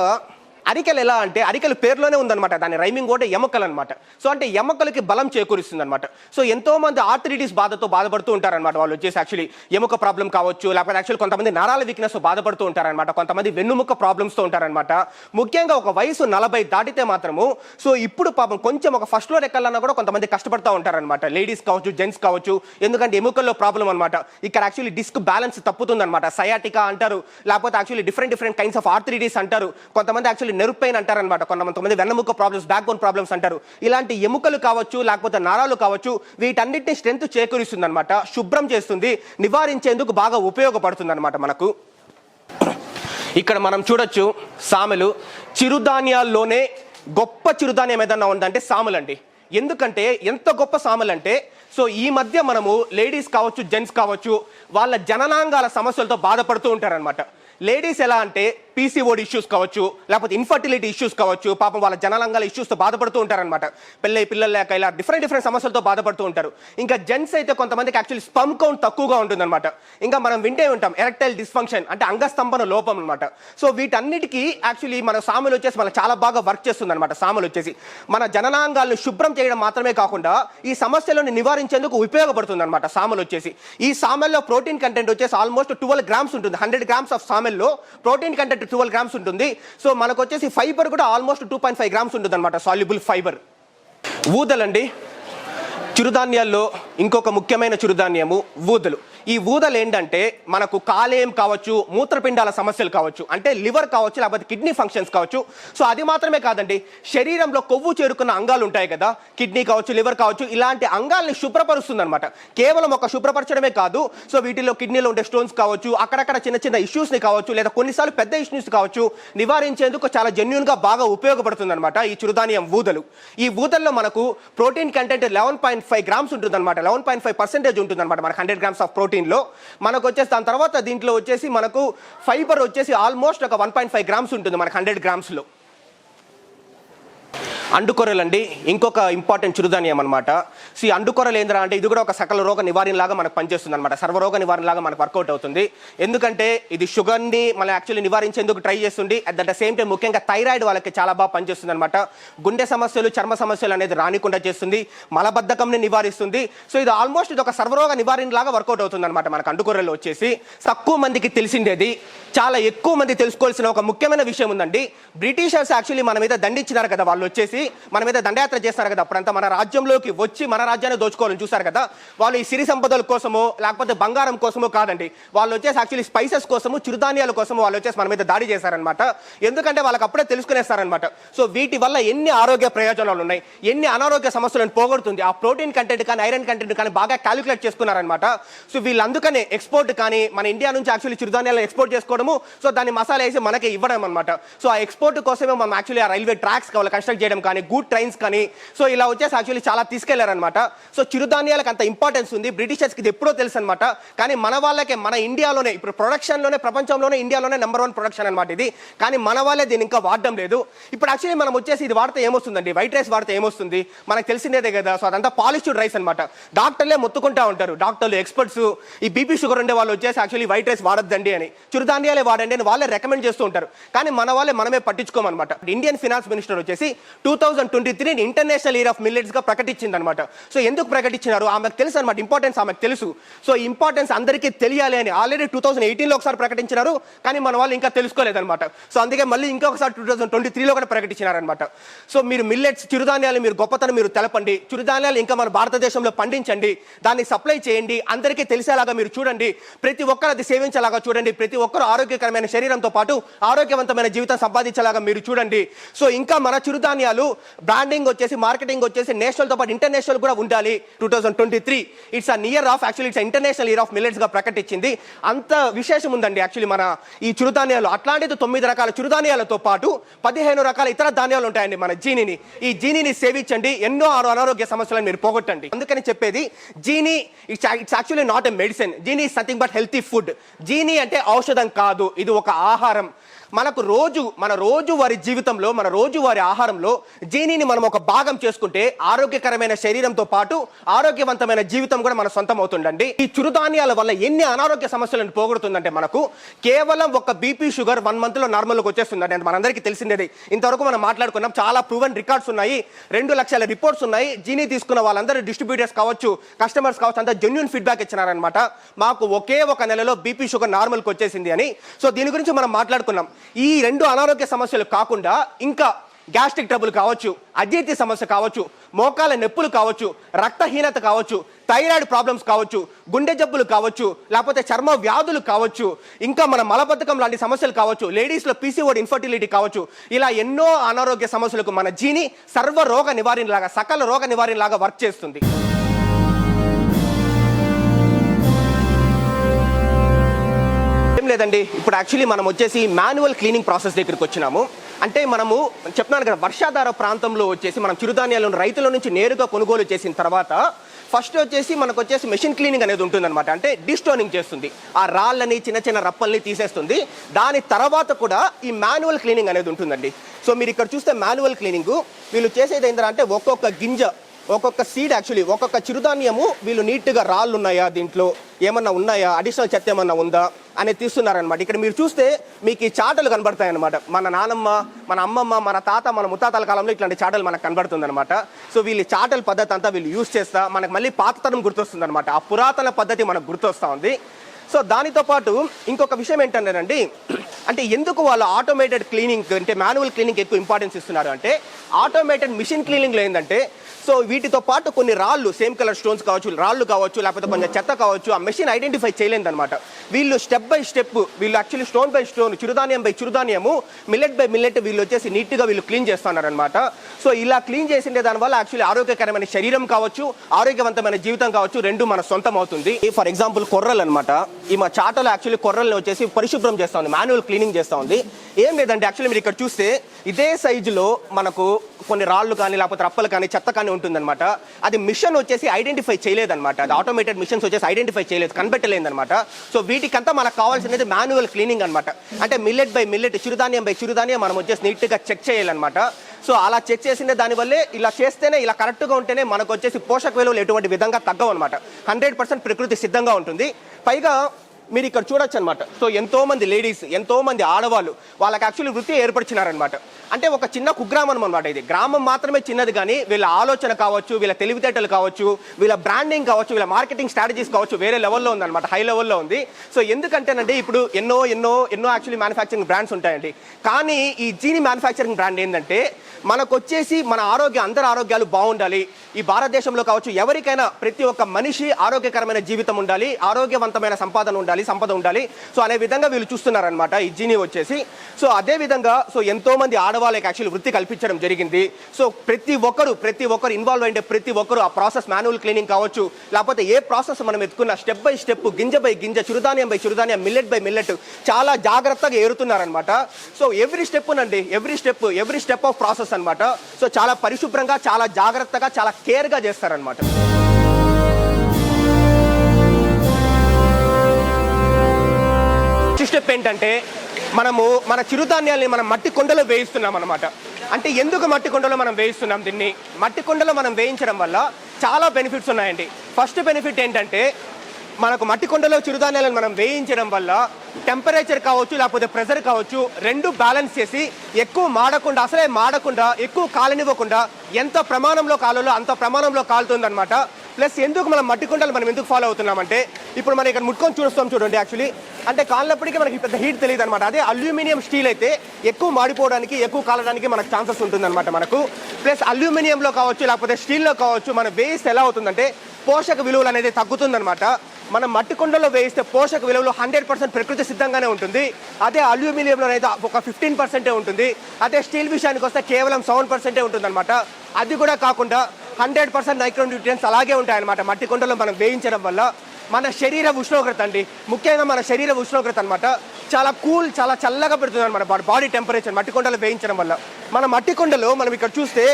అరికెలు ఎలా అంటే అరికెలు పేరులోనే ఉందన్నమాట. దాని రైమింగ్ కూడా ఎముకలు అనమాట సో అంటే ఎముకలకి బలం చేకూరుస్తుంది అనమాట సో ఎంతో మంది ఆర్థరిటిస్ బాధతో బాధపడుతూ ఉంటారనమాట వాళ్ళు వచ్చేసి యాక్చువల్లీ ఎముక ప్రాబ్లం కావచ్చు లేకపోతే యాక్చువల్ కొంతమంది నరాల వీక్నెస్ బాధపడుతూ ఉంటారన్నమాట. కొంతమంది వెన్నుముక్క ప్రాబ్లమ్స్తో ఉంటారన్నమాట. ముఖ్యంగా ఒక వయసు నలభై దాటితే మాత్రము సో ఇప్పుడు పాపం కొంచెం ఒక ఫస్ట్లో ఎక్కాలన్నా కూడా కొంతమంది కష్టపడుతూ ఉంటారన్నమాట. లేడీస్ కావచ్చు జెంట్స్ కావచ్చు ఎందుకంటే ఎముకల్లో ప్రాబ్లం అనమాట ఇక్కడ యాక్చువల్లీ డిస్క్ బ్యాలెన్స్ తప్పుతుంది అనమాట సయాటికా అంటారు లేకపోతే actually different different kinds of arthritis అంటారు. కొంతమంది యాక్చువల్లీ నెరుపు పెయిన్ అంటారు అనమాట కొంతమంది. వెన్నముక ప్రాబ్లమ్స్ బ్యాక్ బోన్ ప్రాబ్లమ్స్ అంటారు. ఇలాంటి ఎముకలు కావచ్చు లేకపోతే నరాలు కావచ్చు వీటన్నిటిని స్ట్రెంత్ చేకూరుస్తుంది అనమాట శుభ్రం చేస్తుంది నివారించేందుకు బాగా ఉపయోగపడుతుంది అనమాట మనకు. ఇక్కడ మనం చూడొచ్చు సామెలు. చిరుధాన్యాల్లోనే గొప్ప చిరుధాన్యం ఏదన్నా ఉందంటే సాములండి. ఎందుకంటే ఎంత గొప్ప సామెలంటే సో ఈ మధ్య మనము లేడీస్ కావచ్చు జెంట్స్ కావచ్చు వాళ్ళ జననాంగాల సమస్యలతో బాధపడుతూ ఉంటారనమాట లేడీస్ ఎలా అంటే పీసీఓడి ఇష్యూస్ కావచ్చు లేకపోతే ఇన్ఫర్టిలిటీ ఇష్యూస్ కావచ్చు పాపం వాళ్ళ జనలంగాల ఇష్యూస్తో బాధపడుతూ ఉంటారనమాట పెళ్ళై పిల్లలు లేక ఇలా డిఫరెంట్ డిఫరెంట్ సమస్యలతో బాధపడుతూ ఉంటారు. ఇంకా జెంట్స్ అయితే కొంతమందికి యాక్చువల్లీ స్పమ్ కౌంట్ తక్కువగా ఉంటుందన్నమాట. ఇంకా మనం వింటే ఉంటాం ఎరెక్టైల్ డిస్ఫంక్షన్ అంటే అంగస్తంభన లోపం అనమాట సో వీటన్నిటికీ యాక్చువల్లీ మన సాములు వచ్చేసి మన చాలా బాగా వర్క్ చేస్తుంది అనమాట సాములు వచ్చేసి. మన జననాంగాలను శుభ్రం చేయడం మాత్రమే కాకుండా ఈ సమస్యలను నివారించేందుకు ఉపయోగపడుతుంది అనమాట సాములు వచ్చేసి. ఈ సామెల్లో ప్రోటీన్ కంటెంట్ వచ్చేసి ఆల్మోస్ట్ ట్వెల్వ్ గ్రామ్స్ ఉంటుంది. హండ్రెడ్ గ్రామ్స్ ఆఫ్ సామెల్లో ప్రోటీన్ కంటెంట్ ట్వెల్వ్ గ్రామ్స్ ఉంటుంది. సో మనకు వచ్చేసి ఫైబర్ కూడా almost two point five grams ఉంటుంది అనమాట సాల్యుబుల్ ఫైబర్ ఊదలండి. చిరుధాన్యాల్లో ఇంకొక ముఖ్యమైన చిరుధాన్యము ఊదలు. ఈ ఊదలు ఏంటంటే మనకు కాలేయం కావచ్చు మూత్రపిండాల సమస్యలు కావచ్చు అంటే లివర్ కావచ్చు లేకపోతే కిడ్నీ ఫంక్షన్స్ కావచ్చు. సో అది మాత్రమే కాదండి శరీరంలో కొవ్వు చేరుకున్న అంగాలు ఉంటాయి కదా కిడ్నీ కావచ్చు లివర్ కావచ్చు ఇలాంటి అంగాల్ని శుభ్రపరుస్తుంది అనమాట కేవలం ఒక శుభ్రపరచడమే కాదు సో వీటిలో కిడ్నీలో ఉండే స్టోన్స్ కావచ్చు అక్కడక్కడ చిన్న చిన్న ఇష్యూస్ని కావచ్చు లేదా కొన్నిసార్లు పెద్ద ఇష్యూస్ కావచ్చు నివారించేందుకు చాలా జెన్యున్గా బాగా ఉపయోగపడుతుంది అనమాట ఈ చిరుధాన్యం ఊదలు. ఈ ఊదల్లో మనకు protein content eleven point five grams ఉంటుంది అనమాట లెవెన్ పాయింట్ ఫైవ్ పర్సెంటేజ్ ఉంటుంది అనమాట మనకు హండ్రెడ్ గ్రామ్స్ ఆఫ్ ప్రోటీన్ ప్రోటీన్లో మనకు వచ్చేసి దాని తర్వాత దీంట్లో వచ్చేసి మనకు ఫైబర్ వచ్చేసి ఆల్మోస్ట్ ఒక వన్ పాయింట్ ఫైవ్ గ్రామ్స్ ఉంటుంది మనకు హండ్రెడ్ గ్రామ్స్లో. అండుకొరలండి ఇంకొక ఇంపార్టెంట్ చిరుధాన్యం అనమాట సి అండుకొరలు ఏంద్రా అంటే ఇది కూడా ఒక సకల రోగ నివారణ లాగా మనకు పనిచేస్తుంది అనమాట సర్వరోగ నివారణలాగా మనకు వర్కౌట్ అవుతుంది. ఎందుకంటే ఇది షుగర్ని మనం యాక్చువల్లీ నివారించేందుకు ట్రై చేస్తుంది అట్ ద సేమ్ టైం ముఖ్యంగా థైరాయిడ్ వాళ్ళకి చాలా బాగా పనిచేస్తుంది అనమాట గుండె సమస్యలు చర్మ సమస్యలు అనేది రానికుండా చేస్తుంది మలబద్ధకంని నివారిస్తుంది. సో ఇది ఆల్మోస్ట్ ఇది ఒక సర్వరోగ నివారణలాగా వర్కౌట్ అవుతుంది అనమాట మనకు అండుకొరలు వచ్చేసి. తక్కువ మందికి తెలిసిండేది చాలా ఎక్కువ మంది తెలుసుకోవాల్సిన ఒక ముఖ్యమైన విషయం ఉందండి. బ్రిటిషర్స్ యాక్చువల్లీ మన మీద దండించినారు కదా వాళ్ళు వచ్చేసి. మన మీద దండయాత్ర చేస్తారు కదా. అప్పుడంతా మన రాజ్యంలోకి వచ్చి మన రాజ్యాన్ని దోచుకోవాలని చూసారు కదా. వాళ్ళు ఈ సిరి సంపదల కోసమో లేకపోతే బంగారం కోసమో కాదండి. వాళ్ళు వచ్చేసి యాక్చువల్లీ స్పైసెస్ కోసము చిరుధాన్యాల కోసము వాళ్ళు వచ్చేసి మన మీద దాడి చేశారనమాట ఎందుకంటే వాళ్ళకి అప్పుడే తెలుసుకునేస్తారనమాట సో వీటి వల్ల ఎన్ని ఆరోగ్య ప్రయోజనాలు ఉన్నాయి ఎన్ని అనారోగ్య సమస్యలను పోగొడుతుంది ఆ ప్రోటీన్ కంటెంట్ కానీ ఐరన్ కంటెంట్ కానీ బాగా క్యాలిక్యులేట్ చేసుకున్నారనమాట సో వీళ్ళందుకనే ఎక్స్పోర్ట్ కానీ మన ఇండియా నుంచి యాక్చువల్లీ చిరుధాన్యాలను ఎక్స్పోర్ట్ చేసుకోవడం చేయడము సో దాన్ని మసాలా వేసి మనకి ఇవ్వడం అనమాట సో ఆ ఎక్స్పోర్ట్ కోసమే మనం యాక్చువల్లీ ఆ రైల్వే ట్రాక్స్ కావాలి కన్స్ట్రక్ట్ చేయడం కానీ గుడ్ ట్రైన్స్ కానీ సో ఇలా వచ్చేసి యాక్చువల్లీ చాలా తీసుకెళ్ళారనమాట సో చిరుధాన్యాలకు అంత ఇంపార్టెన్స్ ఉంది. బ్రిటిషర్స్కి ఇది ఎప్పుడో తెలుసు అనమాట కానీ మన వాళ్ళకే మన ఇండియాలోనే ఇప్పుడు ప్రొడక్షన్లోనే ప్రపంచంలోనే ఇండియాలోనే నెంబర్ వన్ ప్రొడక్షన్ అనమాట ఇది. కానీ మన వాళ్ళే దీన్ని ఇంకా వాడడం లేదు. ఇప్పుడు యాక్చువల్లీ మనం వచ్చేసి ఇది వాడితే ఏమొస్తుందండి? వైట్ రైస్ వాడితే ఏమొస్తుంది? మనకు తెలిసిందేదే కదా. సో అదంతా పాలిష్డ్ రైస్ అనమాట డాక్టర్లే మొత్తుకుంటా ఉంటారు. డాక్టర్లు ఎక్స్పర్ట్స్ ఈ బీపీ షుగర్ ఉండే వాళ్ళు వచ్చేసి యాక్చువల్లీ వైట్ రైస్ వాడద్దండి అని. చిరుధాన్యాలు వాడండి అని వాళ్ళే రికమెండ్ చేస్తూ ఉంటారు. కానీ మన వాళ్ళే మనమే పట్టించుకోమన్నమాట ఇండియన్ ఫినాన్స్ మినిస్టర్ వచ్చేసి టూ థౌసండ్ ట్వంటీ త్రీని ఇంటర్నేషనల్ ఇయర్ ఆఫ్ మిల్లెట్స్గా ప్రకటించింది అనమాట సో ఎందుకు ప్రకటించినారు? ఆమెకు తెలుసు అనమాట ఇంపార్టెన్స్ ఆమెకు తెలుసు. సో ఇంపార్టెన్స్ అందరికీ తెలియాలి అని ఆల్రెడీ టూ థౌసండ్ ఎయిటీన్లో ఒకసారి ప్రకటించినారు కానీ మన వాళ్ళు ఇంకా తెలుసుకోలేదన్నమాట సో అందుకే మళ్ళీ ఇంకొకసారి టూ థౌసండ్ ట్వంటీ త్రీలో కూడా ప్రకటించినారనమాట. సో మీరు మిల్లెట్స్ చిరుధాన్యాలు మీరు గొప్పతనం మీరు తెలపండి. చిరుధాన్యాలు ఇంకా మన భారతదేశంలో పండించండి. దాన్ని సప్లై చేయండి. అందరికీ తెలిసేలాగా మీరు చూడండి. ప్రతి ఒక్కరు అది సేవించేలాగా చూడండి. ప్రతి ఒక్కరు ఆరోగ్యకరమైన శరీరంతో పాటు ఆరోగ్యవంతమైన జీవితం సంపాదించేలాగా మీరు చూడండి. సో ఇంకా మన చిరుధాన్యాలు బ్రాండింగ్ వచ్చేసి మార్కెటింగ్ వచ్చేసి నేషనల్తో పాటు ఇంటర్నేషనల్ కూడా ఉండాలి. Two thousand twenty three it's a year of actually it's international year of మిల్లెట్స్గా ప్రకటించింది. అంత విశేషం ఉందండి యాక్చువల్లీ మన ఈ చిరుధాన్యాలు. అట్లాంటిది తొమ్మిది రకాల చిరుధాన్యాలతో పాటు పదిహేను రకాల ఇతర ధాన్యాలు ఉంటాయండి మన జీనిని. ఈ జీనిని సేవించండి. ఎన్నో ఆరో అనారోగ్య సమస్యలను మీరు పోగొట్టండి. అందుకని చెప్పేది Jeeni it's it's actually not a medicine Jeeni is nothing but healthy food Jeeni అంటే ఔషధం కాదు. ఇది ఒక ఆహారం. మనకు రోజు మన రోజువారి జీవితంలో మన రోజువారి ఆహారంలో జీనీని మనం ఒక భాగం చేసుకుంటే ఆరోగ్యకరమైన శరీరంతో పాటు ఆరోగ్యవంతమైన జీవితం కూడా మన సొంతం అవుతుందండి. ఈ చిరుధాన్యాల వల్ల ఎన్ని అనారోగ్య సమస్యలను పోగొడుతుందంటే మనకు కేవలం ఒక బీపీ షుగర్ వన్ మంత్లో నార్మల్కి వచ్చేస్తుందండి. అంటే మనందరికీ తెలిసిందేది. ఇంతవరకు మనం మాట్లాడుకున్నాం చాలా ప్రూవెన్ రికార్డ్స్ ఉన్నాయి. రెండు లక్షల రిపోర్ట్స్ ఉన్నాయి. జీనీ తీసుకున్న వాళ్ళందరూ డిస్ట్రిబ్యూటర్స్ కావచ్చు కస్టమర్స్ కావచ్చు అంతా జెన్యున్ ఫీడ్బ్యాక్ ఇచ్చినారనమాట మాకు ఒకే ఒక నెలలో బీపీ షుగర్ నార్మల్కి వచ్చేసింది అని. సో దీని గురించి మనం మాట్లాడుకున్నాం. ఈ రెండు అనారోగ్య సమస్యలు కాకుండా ఇంకా గ్యాస్ట్రిక్ ట్రబుల్ కావచ్చు అజీర్తి సమస్య కావచ్చు మోకాల నొప్పులు కావచ్చు రక్తహీనత కావచ్చు థైరాయిడ్ ప్రాబ్లమ్స్ కావచ్చు గుండె జబ్బులు కావచ్చు లేకపోతే చర్మ వ్యాధులు కావచ్చు ఇంకా మన మలబద్ధకం లాంటి సమస్యలు కావచ్చు లేడీస్లో పీసీఓడి ఇన్ఫర్టిలిటీ కావచ్చు ఇలా ఎన్నో అనారోగ్య సమస్యలకు మన జీని సర్వ రోగ నివారణ లాగా సకల రోగ నివారణ లాగా వర్క్ చేస్తుంది. లేదండి. ఇప్పుడు యాక్చువల్లీ మనం వచ్చేసి మాన్యువల్ క్లీనింగ్ ప్రాసెస్ దగ్గరికి వచ్చినాము. అంటే మనము చెప్తున్నాను కదా వర్షాధార ప్రాంతంలో వచ్చేసి మనం చిరుధాన్యాలను రైతుల నుంచి నేరుగా కొనుగోలు చేసిన తర్వాత ఫస్ట్ వచ్చేసి మనకు వచ్చేసి మెషిన్ క్లీనింగ్ అనేది ఉంటుందన్నమాట. అంటే డిస్టోనింగ్ చేస్తుంది. ఆ రాళ్ళని చిన్న చిన్న రప్పల్ని తీసేస్తుంది. దాని తర్వాత కూడా ఈ మాన్యువల్ క్లీనింగ్ అనేది ఉంటుందండి. సో మీరు ఇక్కడ చూస్తే మాన్యువల్ క్లీనింగ్ వీళ్ళు చేసేది ఏంటంటే ఒక్కొక్క గింజ ఒక్కొక్క సీడ్ యాక్చువల్లీ ఒక్కొక్క చిరుధాన్యము వీళ్ళు నీట్గా రాళ్ళు ఉన్నాయా దీంట్లో? ఏమన్నా ఉన్నాయా? అడిషనల్ చెత్త ఏమన్నా ఉందా? అనేది తీస్తున్నారనమాట ఇక్కడ మీరు చూస్తే మీకు ఈ చాటలు కనబడతాయి అనమాట మన నానమ్మ మన అమ్మమ్మ మన తాత మన ముత్తాతల కాలంలో ఇట్లాంటి చాటలు మనకు కనబడుతుంది అనమాట సో వీళ్ళు చాటల పద్ధతి అంతా వీళ్ళు యూజ్ చేస్తా మనకు మళ్ళీ పాతతరం గుర్తొస్తుంది అనమాట ఆ పురాతన పద్ధతి మనకు గుర్తొస్తా ఉంది. సో దానితో పాటు ఇంకొక విషయం ఏంటంటేనండి అంటే ఎందుకు వాళ్ళు ఆటోమేటెడ్ క్లీనింగ్ అంటే మాన్యువల్ క్లీనింగ్ ఎక్కువ ఇంపార్టెన్స్ ఇస్తున్నారు అంటే ఆటోమేటెడ్ మిషన్ క్లీనింగ్లో ఏంటంటే సో వీటితో పాటు కొన్ని రాళ్ళు సేమ్ కలర్ స్టోన్స్ కావచ్చు రాళ్ళు కావచ్చు లేకపోతే కొంచెం చెత్త కావచ్చు ఆ మెషిన్ ఐడెంటిఫై చేయలేదు అనమాట వీళ్ళు స్టెప్ బై స్టెప్ వీళ్ళు యాక్చువల్లీ స్టోన్ బై స్టోన్ చిరుధాన్యం బై చిరుధాన్యము మిల్లెట్ బై మిల్లెట్ వీళ్ళు వచ్చేసి నీట్గా వీళ్ళు క్లీన్ చేస్తున్నారనమాట సో ఇలా క్లీన్ చేసిండే దానివల్ల యాక్చువల్లీ ఆరోగ్యకరమైన శరీరం కావచ్చు ఆరోగ్యవంతమైన జీవితం కావచ్చు రెండు మన సొంతం అవుతుంది. ఫర్ ఎగ్జాంపుల్ కొర్రలు అనమాట ఈ మా చాటలో యాక్చువల్లీ కొర్రల్ని వచ్చేసి పరిశుభ్రం చేస్తా ఉంది మాన్యువల్ క్లీనింగ్ చేస్తూ ఉంది. ఏం లేదంటే యాక్చువల్లీ మీరు ఇక్కడ చూస్తే ఇదే సైజులో మనకు కొన్ని రాళ్ళు కానీ లేకపోతే రప్పలు కానీ చెత్త కానీ ఉంటుందన్నమాట. అది మిషన్ వచ్చేసి ఐడెంటిఫై చేయలేదన్నమాట. అది ఆటోమేటెడ్ మిషన్స్ వచ్చేసి ఐడెంటిఫై చేయలేదు కనిపెట్టలేదన్నమాట. సో వీటికంతా మనకు కావాల్సినది మాన్యువల్ క్లీనింగ్ అనమాట అంటే మిల్లెట్ బై మిల్లెట్ చిరుధాన్యం బై చిరుధాన్యం మనం వచ్చేసి నీట్గా చెక్ చేయాలన్నమాట. సో అలా చెక్ చేసిన దానివల్లే ఇలా చేస్తేనే ఇలా కరెక్ట్గా ఉంటేనే మనకు వచ్చేసి పోషక విలువలు ఎటువంటి విధంగా తగ్గవు అనమాట హండ్రెడ్ పర్సెంట్ ప్రకృతి సిద్ధంగా ఉంటుంది. పైగా మీరు ఇక్కడ చూడొచ్చు అనమాట సో ఎంతోమంది లేడీస్ ఎంతోమంది ఆడవాళ్ళు వాళ్ళకి యాక్చువల్లీ వృత్తి ఏర్పరిచినారనమాట అంటే ఒక చిన్న కుగ్రామం అనమాట ఇది. గ్రామం మాత్రమే చిన్నది కానీ వీళ్ళ ఆలోచన కావచ్చు వీళ్ళ తెలివితేటలు కావచ్చు వీళ్ళ బ్రాండింగ్ కావచ్చు వీళ్ళ మార్కెటింగ్ స్ట్రాటజీస్ కావచ్చు వేరే లెవెల్లో ఉందన్నమాట. హై లెవెల్లో ఉంది. సో ఎందుకంటేనండి ఇప్పుడు ఎన్నో ఎన్నో ఎన్నో యాక్చువల్లీ మ్యానుఫ్యాక్చరింగ్ బ్రాండ్స్ ఉంటాయండి. కానీ ఈ జీని మ్యానుఫ్యాక్చరింగ్ బ్రాండ్ ఏంటంటే మనకు వచ్చేసి మన ఆరోగ్యం అందరి ఆరోగ్యాలు బాగుండాలి. ఈ భారతదేశంలో కావచ్చు ఎవరికైనా ప్రతి ఒక్క మనిషి ఆరోగ్యకరమైన జీవితం ఉండాలి ఆరోగ్యవంతమైన సంపాదన ఉండాలి సంపద ఉండాలి. సో అనే విధంగా వీళ్ళు చూస్తున్నారనమాట ఈ జీని వచ్చేసి. సో అదే విధంగా సో ఎంతో మంది ఆడవాళ్ళకి యాక్చువల్లీ వృత్తి కల్పించడం జరిగింది. సో ప్రతి ఒక్కరు ప్రతి ఒక్కరు ఇన్వాల్వ్ అయ్యే ప్రతి ఒక్కరు ఆ ప్రాసెస్ మాన్యువల్ క్లీనింగ్ కావచ్చు లేకపోతే ఏ ప్రాసెస్ మనం ఎత్తుకున్న స్టెప్ బై స్టెప్ గింజ బై గింజ చిరుధాన్యం బై చిరుధాన్యం మిల్లెట్ బై మిల్లెట్ చాలా జాగ్రత్తగా ఏరుతున్నారనమాట సో ఎవ్రీ స్టెప్ నండి every step every step of process అన్నమాట. సో చాలా పరిశుభ్రంగా చాలా జాగ్రత్తగా చాలా కేర్గా చేస్తారనమాట స్టెప్ ఏంటంటే మనము మన చిరుధాన్యాల్ని మనం మట్టి కుండలో వేయిస్తున్నాం అనమాట అంటే ఎందుకు మట్టి కుండలో మనం వేయిస్తున్నాం దీన్ని? మట్టి కుండలో మనం వేయించడం వల్ల చాలా బెనిఫిట్స్ ఉన్నాయండి. ఫస్ట్ బెనిఫిట్ ఏంటంటే మనకు మట్టి కొండలో చిరుధాన్యాలను మనం వేయించడం వల్ల టెంపరేచర్ కావచ్చు లేకపోతే ప్రెజర్ కావచ్చు రెండు బ్యాలెన్స్ చేసి ఎక్కువ మాడకుండా అసలే మాడకుండా ఎక్కువ కాలనివ్వకుండా ఎంత ప్రమాణంలో కాలలో అంత ప్రమాణంలో కాలుతుందన్నమాట. ప్లస్ ఎందుకు మనం మట్టి కొండలు మనం ఎందుకు ఫాలో అవుతున్నామంటే ఇప్పుడు మనం ఇక్కడ ముట్టుకొని చూస్తాం చూడండి యాక్చువల్లీ అంటే కాలినప్పటికీ మనకి పెద్ద హీట్ తెలియదు అనమాట అదే అల్యూమినియం స్టీల్ అయితే ఎక్కువ మాడిపోవడానికి ఎక్కువ కాలడానికి మనకు ఛాన్సెస్ ఉంటుందన్నమాట మనకు. ప్లస్ అల్యూమినియంలో కావచ్చు లేకపోతే స్టీల్లో కావచ్చు మన వేస్ట్ ఎలా అవుతుందంటే పోషక విలువలు అనేది తగ్గుతుందనమాట మనం మట్టి కుండలో వేయిస్తే పోషక విలువలు హండ్రెడ్ పర్సెంట్ ప్రకృతి సిద్ధంగానే ఉంటుంది. అదే అల్యూమినియంలో అయితే ఒక ఫిఫ్టీన్ పర్సెంటే ఉంటుంది. అదే స్టీల్ విషయానికి వస్తే కేవలం సెవెన్ పర్సెంటే ఉంటుందన్నమాట. అది కూడా కాకుండా హండ్రెడ్ పర్సెంట్ మైక్రోన్యూట్రియన్స్ అలాగే ఉంటాయన్నమాట. మట్టి కుండలో మనం వేయించడం వల్ల మన శరీర ఉష్ణోగ్రత అండి. ముఖ్యంగా మన శరీర ఉష్ణోగ్రత అనమాట చాలా కూల్ చాలా చల్లగా పెడుతుంది అనమాట బాడీ టెంపరేచర్ మట్టి కొండలు వేయించడం వల్ల. మన మట్టి కొండలో మనం ఇక్కడ చూస్తే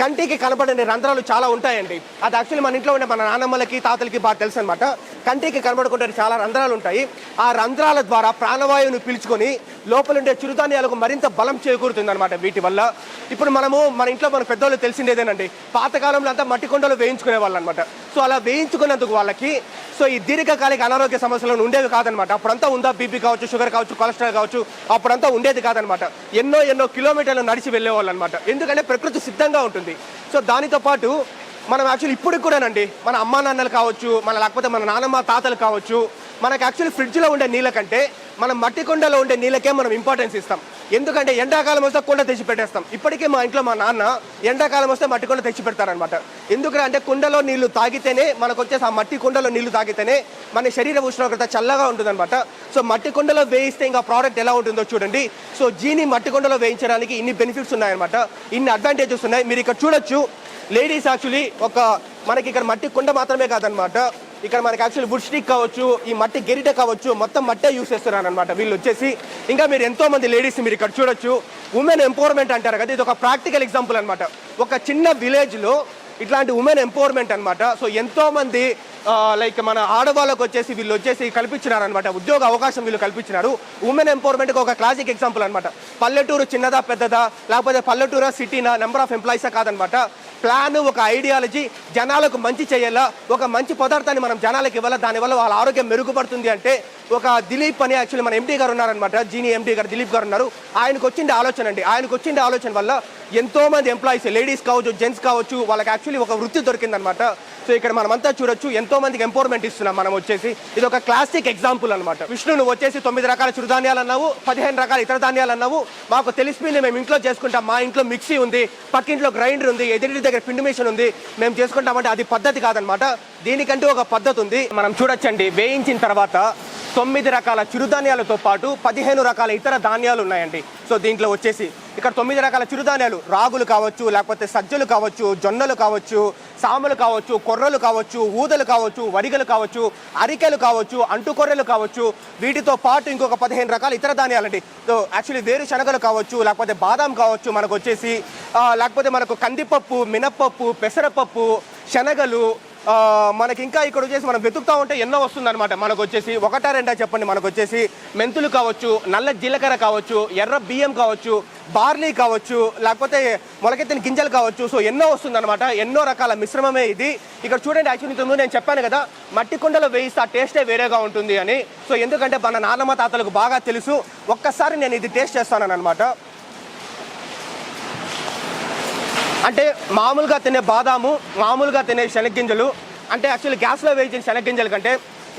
కంటికి కనబడని రంధ్రాలు చాలా ఉంటాయండి. అది యాక్చువల్లీ మన ఇంట్లో ఉండే మన నాన్నమ్మలకి తాతలకి బాగా తెలుసు అనమాట కంటికి కనబడకుండా చాలా రంధ్రాలు ఉంటాయి. ఆ రంధ్రాల ద్వారా ప్రాణవాయువుని పీల్చుకొని లోపల ఉండే చిరుధాన్యాలకు మరింత బలం చేకూరుతుంది అనమాట వీటి వల్ల. ఇప్పుడు మనము మన ఇంట్లో మన పెద్దవాళ్ళు తెలిసిండేదేనండి పాతకాలంలో అంతా మట్టి కొండలు వేయించుకునే వాళ్ళు అనమాట సో అలా వేయించుకున్నందుకు వాళ్ళకి సో ఈ దీర్ఘకాలిక అనారోగ్య సమస్యలు ఉండేవి కాదనమాట అప్పుడంతా ఉందా బీపీ కావచ్చు షుగర్ కావచ్చు కొలెస్ట్రాల్ కావచ్చు అప్పుడంతా ఉండేది కాదనమాట ఎన్నో ఎన్నో కిలోమీటర్లు నడిచి వెళ్ళేవాళ్ళు అనమాట ఎందుకంటే ప్రకృతి సిద్ధంగా ఉంటుంది. సో దానితో పాటు మనం యాక్చువల్లీ ఇప్పుడు కూడానండి మన అమ్మా నాన్నలు కావచ్చు మన లేకపోతే మన నాన్నమ్మ తాతలు కావచ్చు మనకు యాక్చువల్లీ ఫ్రిడ్జ్లో ఉండే నీళ్ళ కంటే మనం మట్టి కొండలో ఉండే నీళ్ళకే మనం ఇంపార్టెన్స్ ఇస్తాం. ఎందుకంటే ఎండాకాలం వస్తే కుండ తెచ్చి పెట్టేస్తాం. ఇప్పటికే మా ఇంట్లో మా నాన్న ఎండాకాలం వస్తే మట్టి కొండ తెచ్చి పెడతారనమాట ఎందుకంటే కుండలో నీళ్ళు తాగితేనే మనకు వచ్చేసి ఆ మట్టి కుండలో నీళ్ళు తాగితేనే మన శరీర ఉష్ణోగ్రత చల్లగా ఉంటుందన్నమాట. సో మట్టి కుండలో వేయిస్తే ఇంకా ప్రోడక్ట్ ఎలా ఉంటుందో చూడండి. సో జీని మట్టి కుండలో వేయించడానికి ఇన్ని బెనిఫిట్స్ ఉన్నాయన్నమాట. ఇన్ని అడ్వాంటేజెస్ ఉన్నాయి. మీరు ఇక్కడ చూడొచ్చు. లేడీస్ యాక్చువల్లీ ఒక మనకి ఇక్కడ మట్టి కుండ మాత్రమే కాదనమాట ఇక్కడ మనకి యాక్చువల్లీ వుడ్ స్టిక్ కావచ్చు ఈ మట్టి గెరిట కావచ్చు మొత్తం మట్టే యూస్ చేస్తున్నారు అనమాట వీళ్ళు వచ్చేసి. ఇంకా మీరు ఎంతో మంది లేడీస్ మీరు ఇక్కడ చూడొచ్చు. ఉమెన్ ఎంపవర్మెంట్ అంటారు కదా ఇది ఒక ప్రాక్టికల్ ఎగ్జాంపుల్ అనమాట ఒక చిన్న విలేజ్లో ఇట్లాంటి ఉమెన్ ఎంపవర్మెంట్ అనమాట సో ఎంతో మంది లైక్ మన ఆడవాళ్ళకు వచ్చేసి వీళ్ళు వచ్చేసి కల్పించినారు అనమాట ఉద్యోగ అవకాశం వీళ్ళు కల్పించినారు. ఉమెన్ ఎంపవర్మెంట్కి ఒక క్లాసిక్ ఎగ్జాంపుల్ అనమాట పల్లెటూరు చిన్నదా పెద్దదా లేకపోతే పల్లెటూరా సిటీనా నెంబర్ ఆఫ్ ఎంప్లాయీసా కాదనమాట ప్లాన్ ఒక ఐడియాలజీ జనాలకు మంచి చేయాలా ఒక మంచి పదార్థాన్ని మనం జనాలకు ఇవ్వాలా దానివల్ల వాళ్ళ ఆరోగ్యం మెరుగుపడుతుంది అంటే ఒక దిలీప్ అని యాక్చువల్లీ మన ఎంపీ గారు ఉన్నారనమాట జీని ఎండి గారు దిలీప్ గారు ఉన్నారు. ఆయనకు వచ్చిండే ఆలోచన అండి. ఆయనకు వచ్చిండే ఆలోచన వల్ల ఎంతో మంది ఎంప్లాయీస్ లేడీస్ కావచ్చు జెంట్స్ కావచ్చు వాళ్ళకి యాక్చువల్లీ ఒక వృత్తి దొరికిందనమాట సో ఇక్కడ మనమంతా చూడొచ్చు ఎంతో ఎంతో మందికి ఎంపవర్మెంట్ ఇస్తున్నాం మనం వచ్చేసి. ఇది ఒక క్లాసిక్ ఎగ్జాంపుల్ అనమాట విష్ణు నువ్వు వచ్చేసి తొమ్మిది రకాల చిరుధాన్యాలు అన్నావు పదిహేను రకాల ఇతర ధాన్యాలు అన్నావు. మాకు తెలిసిపోయింది మేము ఇంట్లో చేసుకుంటాం మా ఇంట్లో మిక్సీ ఉంది పక్కింట్లో గ్రైండర్ ఉంది ఎదుటి దగ్గర పిండి మిషన్ ఉంది మేము చేసుకుంటామంటే అది పద్ధతి కాదనమాట దీనికంటూ ఒక పద్ధతి ఉంది. మనం చూడొచ్చండి వేయించిన తర్వాత తొమ్మిది రకాల చిరుధాన్యాలతో పాటు పదిహేను రకాల ఇతర ధాన్యాలు ఉన్నాయండి. సో దీంట్లో వచ్చేసి ఇక్కడ తొమ్మిది రకాల చిరుధాన్యాలు. రాగులు కావచ్చు లేకపోతే సజ్జలు కావచ్చు జొన్నలు కావచ్చు సాములు కావచ్చు కొర్రలు కావచ్చు ఊదలు కావచ్చు వరిగలు కావచ్చు అరికెలు కావచ్చు అంటుకొర్రెలు కావచ్చు. వీటితో పాటు ఇంకొక పదిహేను రకాల ఇతర ధాన్యాలండి. యాక్చువల్లీ వేరు శనగలు కావచ్చు లేకపోతే బాదాం కావచ్చు మనకు వచ్చేసి లేకపోతే మనకు కందిపప్పు మినప్పప్పు పెసరపప్పు శనగలు మనకి ఇంకా ఇక్కడ వచ్చేసి మనం వెతుకుతా ఉంటే ఎన్నో వస్తుందన్నమాట. మనకు వచ్చేసి ఒకటా రెండా చెప్పండి. మనకు వచ్చేసి మెంతులు కావచ్చు నల్ల జీలకర్ర కావచ్చు ఎర్ర బియ్యం కావచ్చు బార్లీ కావచ్చు లేకపోతే మొలకెత్తిన గింజలు కావచ్చు. సో ఎన్నో వస్తుందన్నమాట. ఎన్నో రకాల మిశ్రమమే ఇది. ఇక్కడ చూడండి యాక్చువల్లీ ఇంతకు నేను చెప్పాను కదా మట్టి కుండలో వేయిస్తే ఆ టేస్టే వేరేగా ఉంటుంది అని. సో ఎందుకంటే మన నాన్నమ్మ తాతలకు బాగా తెలుసు. ఒక్కసారి నేను ఇది టేస్ట్ చేస్తాను అనమాట అంటే మామూలుగా తినే బాదాము మామూలుగా తినే శనగ్గింజలు అంటే యాక్చువల్లీ గ్యాస్లో వేయించిన శనగ్గింజల కంటే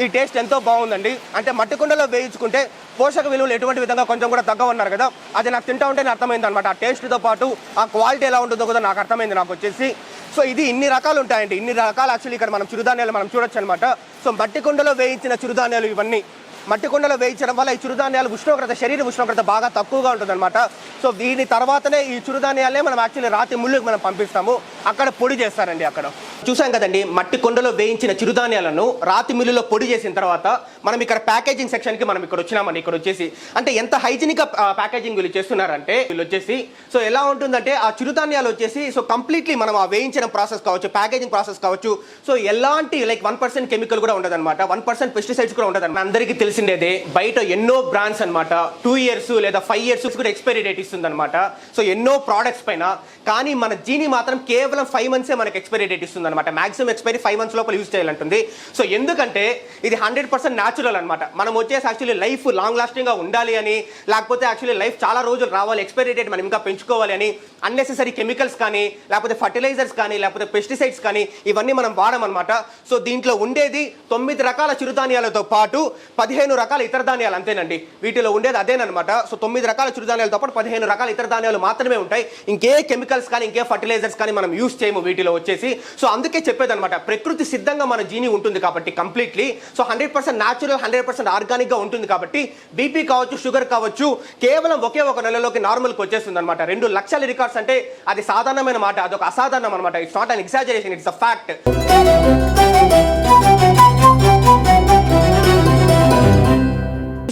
ఈ టేస్ట్ ఎంతో బాగుందండి. అంటే మట్టి కుండలో వేయించుకుంటే పోషక విలువలు ఎటువంటి విధంగా కొంచెం కూడా తగ్గవన్నారు కదా అది నాకు తింటా ఉంటే అర్థమైంది అనమాట ఆ టేస్ట్తో పాటు ఆ క్వాలిటీ ఎలా ఉంటుందో కూడా నాకు అర్థమైంది నాకు వచ్చేసి. సో ఇది ఇన్ని రకాలు ఉంటాయండి. ఇన్ని రకాలు యాక్చువల్లీ ఇక్కడ మనం చిరుధాన్యాలు మనం చూడొచ్చు అనమాట సో మట్టి కుండలో వేయించిన చిరుధాన్యాలు ఇవన్నీ మట్టి కుండలో వేయించడం వల్ల ఈ చిరుధాన్యాలు ఉష్ణోగ్రత శరీర ఉష్ణోగ్రత బాగా తక్కువగా ఉంటుందన్నమాట. సో దీని తర్వాతనే ఈ చిరుధాన్యాలే మనం యాక్చువల్లీ రాతి ముళ్ళుకి మనం పంపిస్తాము. అక్కడ పొడి చేస్తారండి అక్కడ. చూసాం కదండి మట్టి కొండలో వేయించిన చిరుధాన్యాలను రాతి మిల్లులో పొడి చేసిన తర్వాత మనం ఇక్కడ ప్యాకేజింగ్ సెక్షన్కి మనం ఇక్కడ వచ్చినామండి ఇక్కడ వచ్చేసి. అంటే ఎంత హైజీనిక్ ప్యాకేజింగ్ వీళ్ళు చేస్తున్నారంటే వీళ్ళు వచ్చేసి సో ఎలా ఉంటుందంటే ఆ చిరుధాన్యాలు వచ్చేసి సో కంప్లీట్లీ మనం ఆ వేయించిన ప్రాసెస్ కావచ్చు ప్యాకేజింగ్ ప్రాసెస్ కావచ్చు. సో ఎలాంటి లైక్ వన్ పర్సెంట్ కెమికల్ కూడా ఉండదన్నమాట. వన్ పర్సెంట్ పెస్టిసైడ్స్ కూడా ఉండదు అందరికీ తెలిసిండేదే బయట ఎన్నో బ్రాండ్స్ అన్నమాట. టూ ఇయర్స్ లేదా ఫైవ్ ఇయర్స్ కూడా ఎక్స్పైరీ డేట్ ఇస్తుంది అనమాట సో ఎన్నో ప్రోడక్ట్స్ పైన కానీ మన జీని మాత్రం కేవలం ఫైవ్ మంత్సే మనకి ఎక్స్పైరీ డేట్ ఇస్తుంది అనమాట మాక్సిమం ఎక్స్పైరీ ఫైవ్ మంత్స్ లోపల యూజ్ చేయాలంటుంది. సో ఎందుకంటే ఇది హండ్రెడ్ పర్సెంట్ న్యాచురల్ అనమాట మనం వచ్చేసి యాక్చువల్లీ లైఫ్ లాంగ్ లాస్టింగ్గా ఉండాలి అని లేకపోతే యాక్చువల్లీ లైఫ్ చాలా రోజులు రావాలి ఎక్స్పైరీ డేట్ మనం ఇంకా పెంచుకోవాలి అని అన్నెసెసరీ కెమికల్స్ కానీ లేకపోతే ఫర్టిలైజర్స్ కానీ లేకపోతే పెస్టిసైడ్స్ కానీ ఇవన్నీ మనం వాడమన్నమాట. సో దీంట్లో ఉండేది తొమ్మిది రకాల చిరుధాన్యాలతో పాటు పదిహేను రకాల ఇతర ధాన్యాలు అంతేనండి. వీటిలో ఉండేది అదేనమాట సో తొమ్మిది రకాల చిరుధాన్యాలతో పాటు పదిహేను రకాల ఇతర ధాన్యాలు మాత్రమే ఉంటాయి. ఇంకే కెమికల్స్ కానీ ఇంకే ఫర్టిలైజర్స్ కానీ మనం యూస్ చేయము వీటిలో వచ్చేసి. సో అందుకే చెప్పేదనమాట ప్రకృతి సిద్ధంగా మన జీని ఉంటుంది కాబట్టి completely. So hundred percent natural hundred percent ఆర్గానిక్గా ఉంటుంది కాబట్టి బీపీ కావచ్చు షుగర్ కావచ్చు కేవలం ఒకే ఒక నెలలోకి నార్మల్కి వచ్చేస్తుంది అనమాట రెండు లక్షల రికార్డ్స్ అంటే అది సాధారణమైన మాట అదొక అసాధారణం అనమాట it's not an exaggeration it's a fact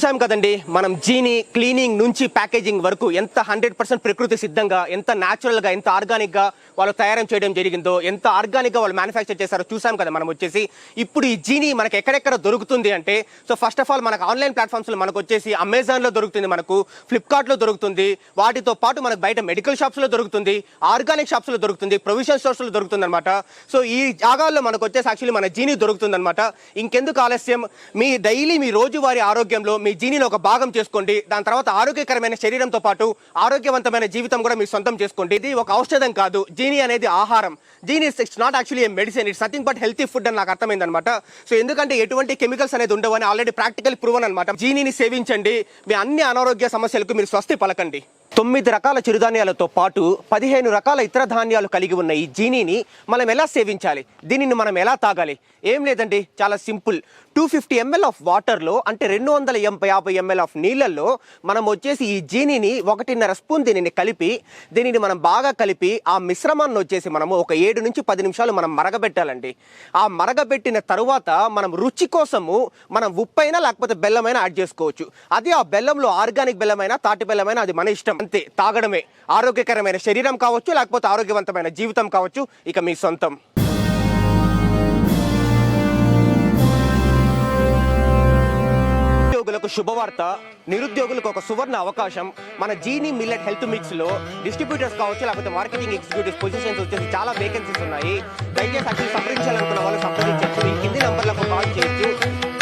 చూసాం కదండి మనం జీని క్లీనింగ్ నుంచి ప్యాకేజింగ్ వరకు ఎంత హండ్రెడ్ పర్సెంట్ ప్రకృతి సిద్ధంగా ఎంత న్యాచురల్గా ఎంత ఆర్గానిక్గా వాళ్ళు తయారు చేయడం జరిగిందో ఎంత ఆర్గానిక్గా వాళ్ళు మ్యానుఫ్యాక్చర్ చేశారో చూసాం కదా మనం వచ్చేసి. ఇప్పుడు ఈ జీని మనకి ఎక్కడెక్కడ దొరుకుతుంది అంటే సో ఫస్ట్ ఆఫ్ ఆల్ మనకు ఆన్లైన్ ప్లాట్ఫామ్స్లో మనకు వచ్చేసి అమెజాన్లో దొరుకుతుంది మనకు ఫ్లిప్కార్ట్లో దొరుకుతుంది వాటితో పాటు మనకు బయట మెడికల్ షాప్స్లో దొరుకుతుంది ఆర్గానిక్ షాప్స్లో దొరుకుతుంది ప్రొవిజన్ స్టోర్స్లో దొరుకుతుంది అనమాట సో ఈ జాగాల్లో మనకు వచ్చేసి యాక్చువల్లీ మన జీని దొరుకుతుంది అనమాట ఇంకెందుకు ఆలస్యం? మీ డైలీ మీ రోజువారీ ఆరోగ్యంలో మీ జీనిని ఒక భాగం చేసుకోండి. దాని తర్వాత ఆరోగ్యకరమైన శరీరంతో పాటు ఆరోగ్యవంతమైన జీవితం కూడా మీరు సొంతం చేసుకోండి. ఇది ఒక ఔషధం కాదు. జీని అనేది ఆహారం. Jeeni it's not actually a medicine it's nothing but healthy food అని నాకు అర్థమైంది అనమాట సో ఎందుకంటే ఎటువంటి కెమికల్స్ అనేది ఉండవు అని ఆల్రెడీ ప్రాక్టికల్ ప్రూవన్ అనమాట. జీనిని సేవించండి. మీ అన్ని అనారోగ్య సమస్యలకు మీరు స్వస్తి పలకండి. తొమ్మిది రకాల చిరుధాన్యాలతో పాటు పదిహేను రకాల ఇతర ధాన్యాలు కలిగి ఉన్న ఈ జీనీని మనం ఎలా సేవించాలి? దీనిని మనం ఎలా తాగాలి? ఏం లేదండి. చాలా simple. Two fifty ML of వాటర్లో అంటే రెండు వందల ఎంపై యాభై ఎంఎల్ ఆఫ్ నీళ్ళల్లో మనం వచ్చేసి ఈ జీనీని ఒకటిన్నర స్పూన్ దీనిని కలిపి దీనిని మనం బాగా కలిపి ఆ మిశ్రమాన్ని వచ్చేసి మనము ఒక ఏడు నుంచి పది నిమిషాలు మనం మరగబెట్టాలండి. ఆ మరగబెట్టిన తరువాత మనం రుచి కోసము మనం ఉప్పైనా లేకపోతే బెల్లమైనా యాడ్ చేసుకోవచ్చు. అది ఆ బెల్లంలో ఆర్గానిక్ బెల్లమైనా తాటి బెల్లమైనా అది మన ఇష్టం. అంతే తాగడమే. ఆరోగ్యకరమైన శరీరం కావచ్చు లేకపోతే ఆరోగ్యవంతమైన జీవితం కావచ్చు ఇక మీ సొంతం. ఒక శుభవార్త. నిరుద్యోగులకు ఒక సువర్ణ అవకాశం. మన జీని మిల్లెట్ హెల్త్ మిక్స్లో డిస్ట్రిబ్యూటర్స్ కావచ్చు లేకపోతే మార్కెటింగ్ ఎగ్జిక్యూటివ్ పొజిషన్స్ వచ్చేసి చాలా వేకెన్సీస్ ఉన్నాయి. దయచేసి అక్కడ సంప్రదించాలనుకున్న వాళ్ళు సంప్రదించవచ్చు ఈ కింది నెంబర్లకు కాల్ చేయొచ్చు.